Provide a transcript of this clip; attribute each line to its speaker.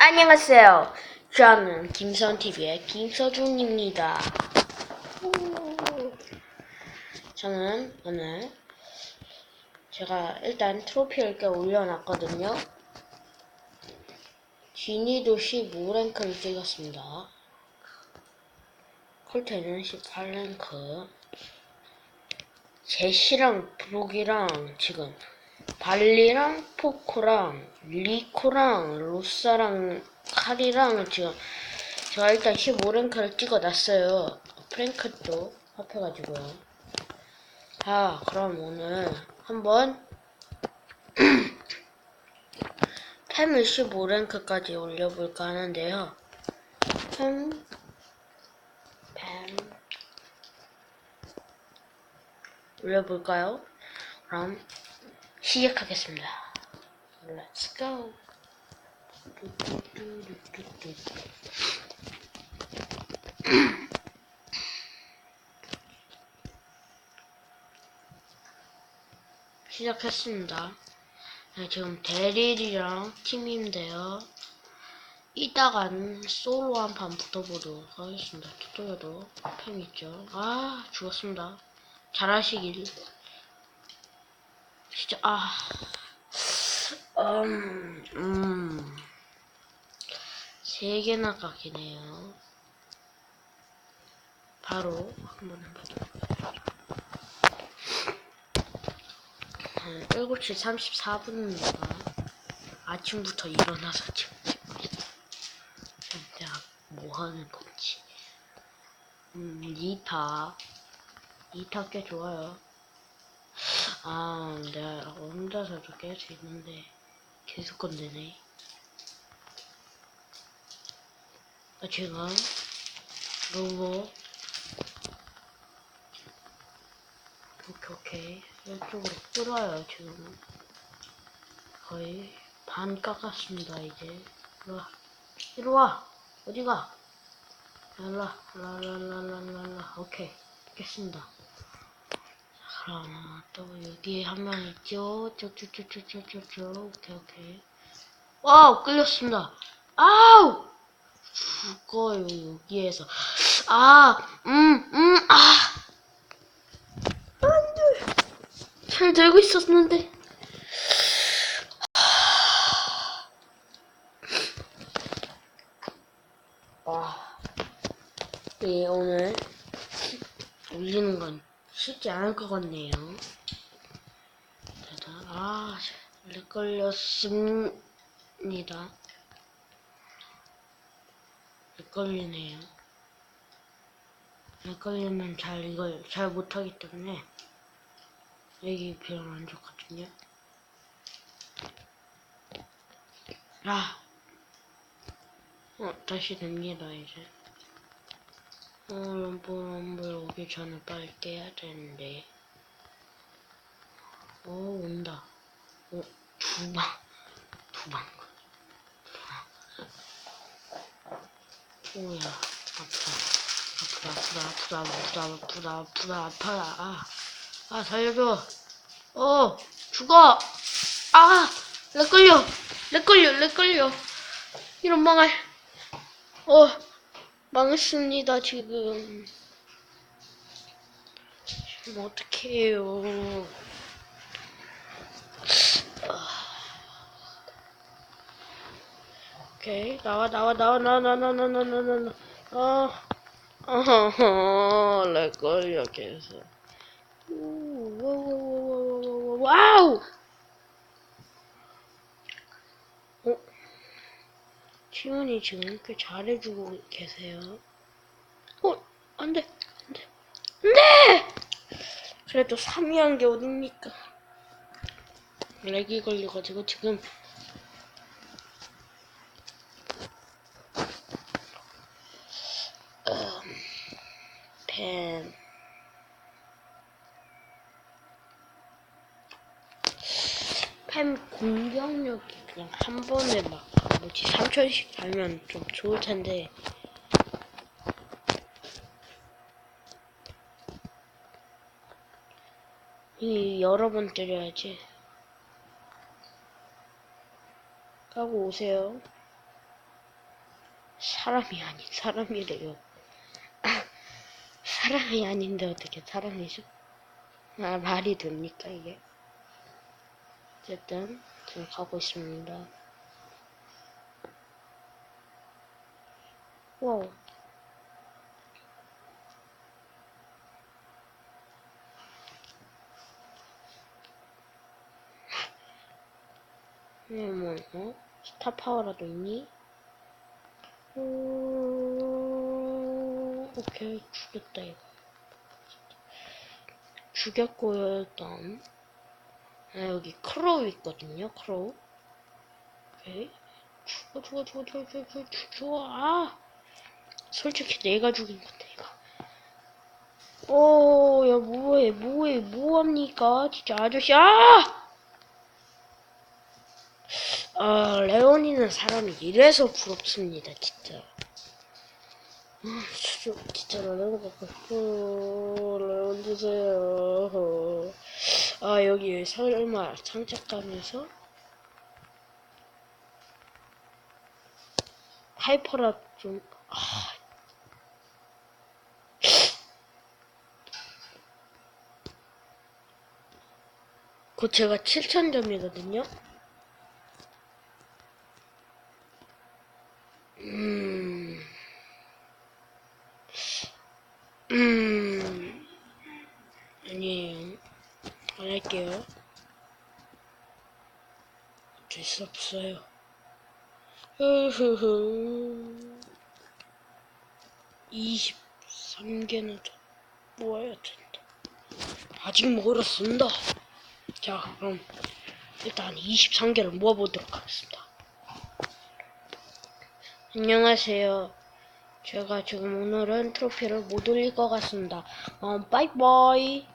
Speaker 1: 안녕하세요. 저는 김선TV의 김서준입니다. 저는 오늘 제가 일단 트로피를 꽤 올려놨거든요. 지니도 15랭크를 찍었습니다. 콜테는 18랭크. 제시랑 브록이랑 지금 발리랑 포코랑 리코랑 로사랑 카리랑 지금 제가 일단 15랭크를 찍어놨어요. 프랭크도 합해가지고요. 자, 그럼 오늘 한번 팸을 15랭크까지 올려볼까 하는데요. 팸, 팸, 올려볼까요? 그럼 시작하겠습니다. Let's go. 시작했습니다. 네, 지금 대릴이랑 팀인데요. 이따간 솔로 한 판 붙어보도록 하겠습니다. 튜토리얼도 팸 있죠. 아, 죽었습니다. 잘하시길. 진짜, 아. 음, 음. 세 개나 깎이네요. 바로 한번 해보도록 하겠습니다. 7시 34분입니다. 아침부터 일어나서 지금. 내가 뭐 하는 건지. 음, 2타. 2타 꽤 좋아요. 아, 내가 혼자서도 깰 수 있는데 계속 건드네. 아, 제가 로봇 오케이 오케이 이쪽으로 끌어요 지금. 거의 반 깎았습니다 이제. 이리와. 이리와. 어디가? 랄라 랄랄랄랄랄라. 오케이. 깼습니다 그럼 또 여기에 한 명 있죠? 쭉쭉쭉쭉쭉쭉 오케이 오케이. 와우 끌렸습니다. 아우! 죽어요 여기에서. 아 음 음 아. 안돼 잘 들고 있었는데. 와, 네 오늘 올리는 건 쉽지 않을 것 같네요. 아, 렉 걸렸습니다. 렉 걸리네요. 렉 걸리면 잘 이걸 잘 못하기 때문에 여기 별로 안 좋거든요. 아, 어 다시 됩니다 이제. 어, 럼블 럼블 오기 전에 빨리 깨야 되는데. 오, 온다. 오, 두 방. 두 방. 오야, 아프다. 아프다, 아프다, 아프다, 아프다, 아프다, 아프다, 아파라. 아, 아, 살려줘. 어, 죽어. 아, 렉 걸려. 렉 걸려, 렉 걸려. 이런 망할. 어, 망했습니다, 지금. 지금 어떡해요. 오케이, 나와, 나와, 나와, 나와, 나와, 나와, 나와, 나와, 나와. 어, 어허허, 렉 걸려, 계속. 우, 와우, 와우, 와우, 와우, 와우! 어? 시온이 지금 꽤 잘해주고 계세요. 어, 안 돼, 안 돼, 안 돼! 그래도 3위 한 게 어딥니까? 렉이 걸려가지고 지금 공격력이 그냥 한 번에 막 뭐지 3천씩 달면 좀 좋을 텐데 이 여러 번 때려야지 까고 오세요 사람이 아닌 사람이래요. 사람이 아닌데 어떻게 사람이죠? 아, 말이 됩니까, 이게? 어쨌든, 지금 가고 있습니다. 와우. 네, 뭐, 어? 스타 파워라도 있니? 음, 오케이, 죽였다, 이거. 죽였고요, 일단. 아, 여기 크로우 있거든요, 크로우. 오케이. 죽어, 죽어, 죽어, 죽어, 죽어, 죽어, 죽어, 아! 솔직히 내가 죽인 건데, 이거. 오, 야, 뭐해, 뭐해, 뭐합니까? 진짜 아저씨, 아! 아, 레온이는 사람이 이래서 부럽습니다, 진짜. 음, 진짜, 진짜 그, 어, 레온 갖고 싶어. 레온 주세요. 아, 여기 설마 장착감에서 하이퍼라 좀, 아. 곧 제가 7,000점이거든요? 음, 음, 아니에요. 안 할게요. 어쩔 수 없어요. 흐흐흐. 23개는 더 모아야 된다. 아직 멀었습니다. 자, 그럼 일단 23개를 모아보도록 하겠습니다. 안녕하세요. 제가 지금 오늘은 트로피를 못 올릴 것 같습니다. 어, 빠이빠이.